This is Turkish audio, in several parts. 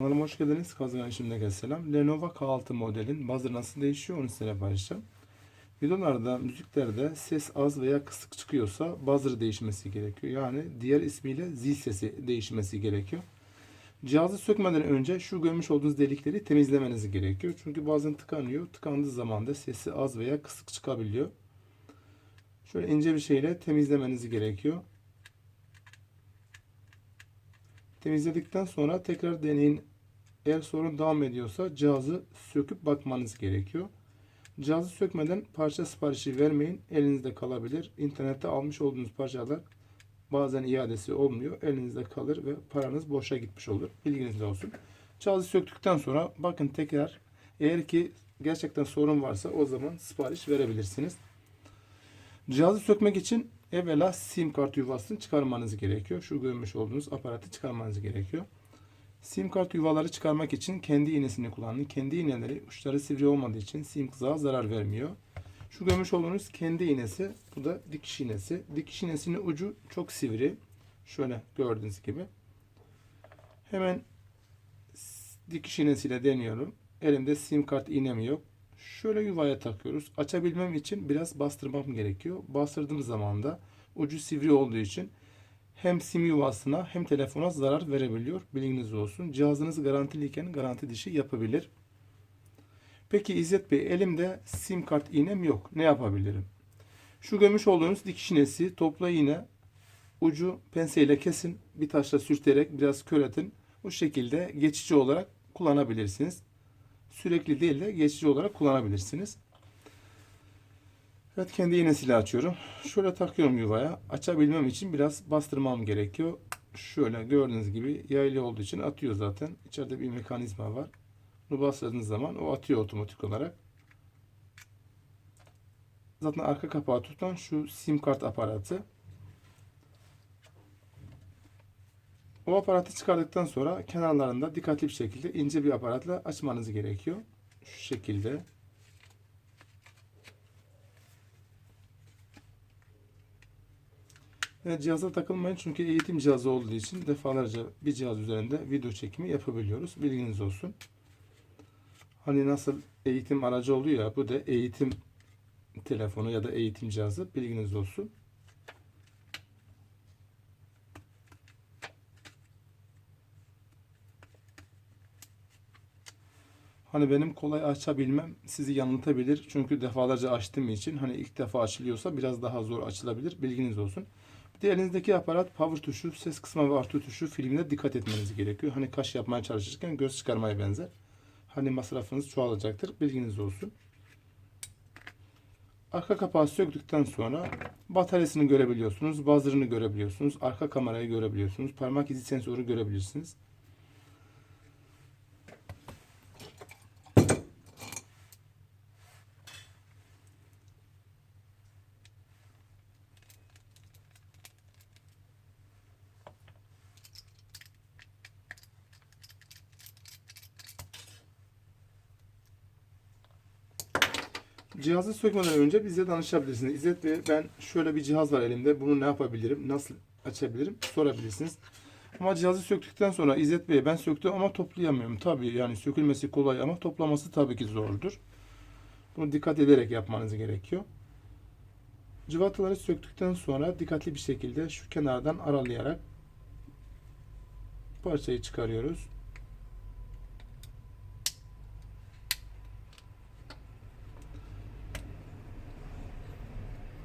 Kanalıma hoş geldiniz. Kazan şimdiden selam. Lenovo K6 modelin buzzer nasıl değişiyor onu size paylaşacağım. Videolarda, müziklerde ses az veya kısık çıkıyorsa buzzer değişmesi gerekiyor. Yani diğer ismiyle zil sesi değişmesi gerekiyor. Cihazı sökmeden önce şu görmüş olduğunuz delikleri temizlemeniz gerekiyor. Çünkü bazen tıkanıyor. Tıkandığı zaman da sesi az veya kısık çıkabiliyor. Şöyle ince bir şeyle temizlemeniz gerekiyor. Temizledikten sonra tekrar deneyin. Eğer sorun devam ediyorsa cihazı söküp bakmanız gerekiyor. Cihazı sökmeden parça siparişi vermeyin. Elinizde kalabilir. İnternette almış olduğunuz parçalar bazen iadesi olmuyor. Elinizde kalır ve paranız boşa gitmiş olur. Bilginiz olsun. Cihazı söktükten sonra bakın tekrar eğer ki gerçekten sorun varsa o zaman sipariş verebilirsiniz. Cihazı sökmek için evvela sim kart yuvasını çıkarmanız gerekiyor. Şu görmüş olduğunuz aparatı çıkarmanız gerekiyor. Sim kart yuvaları çıkarmak için kendi iğnesini kullanın. Kendi iğneleri uçları sivri olmadığı için sim kızağa zarar vermiyor. Şu görmüş olduğunuz kendi iğnesi. Bu da dikiş iğnesi. Dikiş iğnesinin ucu çok sivri. Şöyle gördüğünüz gibi. Hemen dikiş iğnesiyle deniyorum. Elimde sim kart iğnem yok. Şöyle yuvaya takıyoruz. Açabilmem için biraz bastırmam gerekiyor. Bastırdığım zaman da ucu sivri olduğu için hem sim yuvasına hem telefona zarar verebiliyor. Bilginiz olsun. Cihazınız garantiliyken garanti dışı yapabilir. Peki İzzet Bey elimde sim kart iğnem yok. Ne yapabilirim? Şu görmüş olduğunuz dikiş iğnesi topla iğne ucu penseyle kesin. Bir taşla sürterek biraz köretin. Bu şekilde geçici olarak kullanabilirsiniz. Sürekli değil de geçici olarak kullanabilirsiniz. Evet kendi iğnesiyle açıyorum. Şöyle takıyorum yuvaya. Açabilmem için biraz bastırmam gerekiyor. Şöyle gördüğünüz gibi yaylı olduğu için atıyor zaten. İçeride bir mekanizma var. Bunu bastırdığınız zaman o atıyor otomatik olarak. Zaten arka kapağı tutan şu sim kart aparatı. O aparatı çıkardıktan sonra kenarlarında dikkatli bir şekilde ince bir aparatla açmanız gerekiyor. Şu şekilde. Evet, cihaza takılmayın çünkü eğitim cihazı olduğu için defalarca bir cihaz üzerinde video çekimi yapabiliyoruz. Bilginiz olsun. Hani nasıl eğitim aracı oluyor bu da eğitim telefonu ya da eğitim cihazı bilginiz olsun. Hani benim kolay açabilmem sizi yanıltabilir. Çünkü defalarca açtığım için hani ilk defa açılıyorsa biraz daha zor açılabilir. Bilginiz olsun. Bir de elinizdeki aparat power tuşu, ses kısma ve artı tuşu filmine dikkat etmeniz gerekiyor. Hani kaş yapmaya çalışırken göz çıkarmaya benzer. Hani masrafınız çoğalacaktır. Bilginiz olsun. Arka kapağı söktükten sonra bataryasını görebiliyorsunuz. Buzzer'ını görebiliyorsunuz. Arka kamerayı görebiliyorsunuz. Parmak izi sensörü görebilirsiniz. Cihazı sökmeden önce bize danışabilirsiniz. İzzet Bey ben şöyle bir cihaz var elimde. Bunu ne yapabilirim? Nasıl açabilirim? Sorabilirsiniz. Ama cihazı söktükten sonra İzzet Bey ben söktüm ama toplayamıyorum. Tabii yani sökülmesi kolay ama toplaması tabii ki zordur. Bunu dikkat ederek yapmanız gerekiyor. Cıvataları söktükten sonra dikkatli bir şekilde şu kenardan aralayarak parçayı çıkarıyoruz.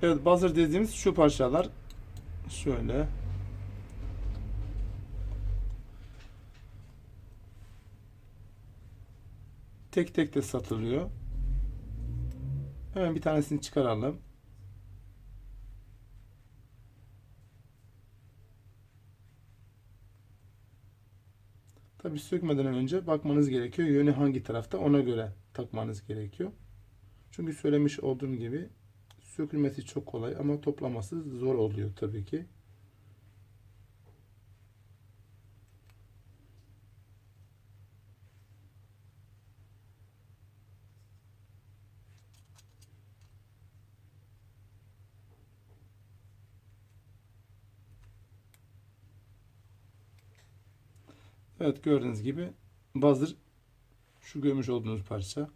Evet buzzer dediğimiz şu parçalar şöyle tek tek de satılıyor. Hemen bir tanesini çıkaralım. Tabi sökmeden önce bakmanız gerekiyor. Yönü hangi tarafta ona göre takmanız gerekiyor. Çünkü söylemiş olduğum gibi sökülmesi çok kolay ama toplaması zor oluyor tabii ki. Evet gördüğünüz gibi buzzer şu görmüş olduğunuz parça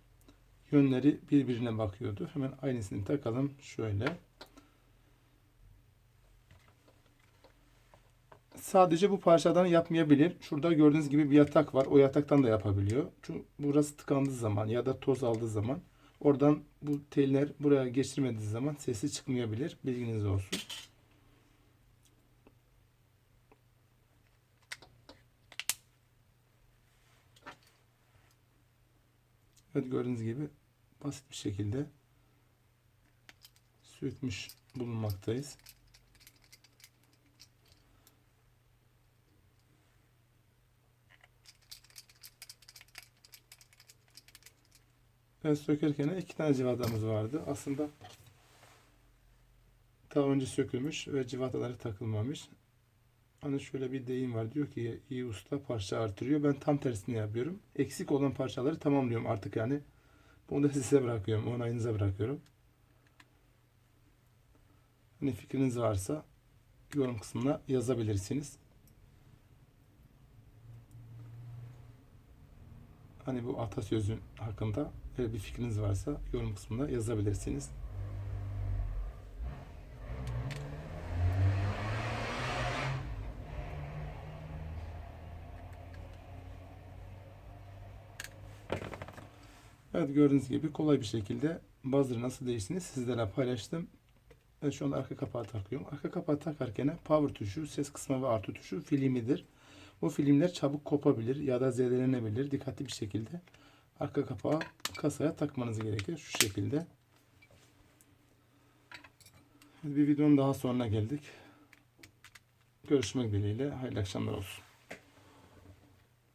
yönleri birbirine bakıyordu. Hemen aynısını takalım. Şöyle. Sadece bu parçadan yapmayabilir. Şurada gördüğünüz gibi bir yatak var. O yataktan da yapabiliyor. Çünkü burası tıkandığı zaman ya da toz aldığı zaman oradan bu teller buraya geçirmediği zaman sesi çıkmayabilir. Bilginiz olsun. Evet gördüğünüz gibi basit bir şekilde sökmüş bulunmaktayız. Ben sökerken iki tane civatamız vardı. Aslında daha önce sökülmüş ve civataları takılmamış. Hani şöyle bir deyim var. Diyor ki iyi usta parça artırıyor. Ben tam tersini yapıyorum. Eksik olan parçaları tamamlıyorum artık yani. Bunu da size bırakıyorum. Onayınıza bırakıyorum. Hani fikriniz varsa yorum kısmına yazabilirsiniz. Hani bu atasözü hakkında bir fikriniz varsa yorum kısmına yazabilirsiniz. Evet gördüğünüz gibi kolay bir şekilde buzzer'ı nasıl değiştiğini sizlerle paylaştım. Evet şu an arka kapağı takıyorum. Arka kapağı takarken power tuşu, ses kısmı ve artı tuşu filmidir. Bu filmler çabuk kopabilir ya da zedelenebilir. Dikkatli bir şekilde arka kapağı kasaya takmanız gerekir. Şu şekilde. Bir videonun daha sonuna geldik. Görüşmek dileğiyle. Hayırlı akşamlar olsun.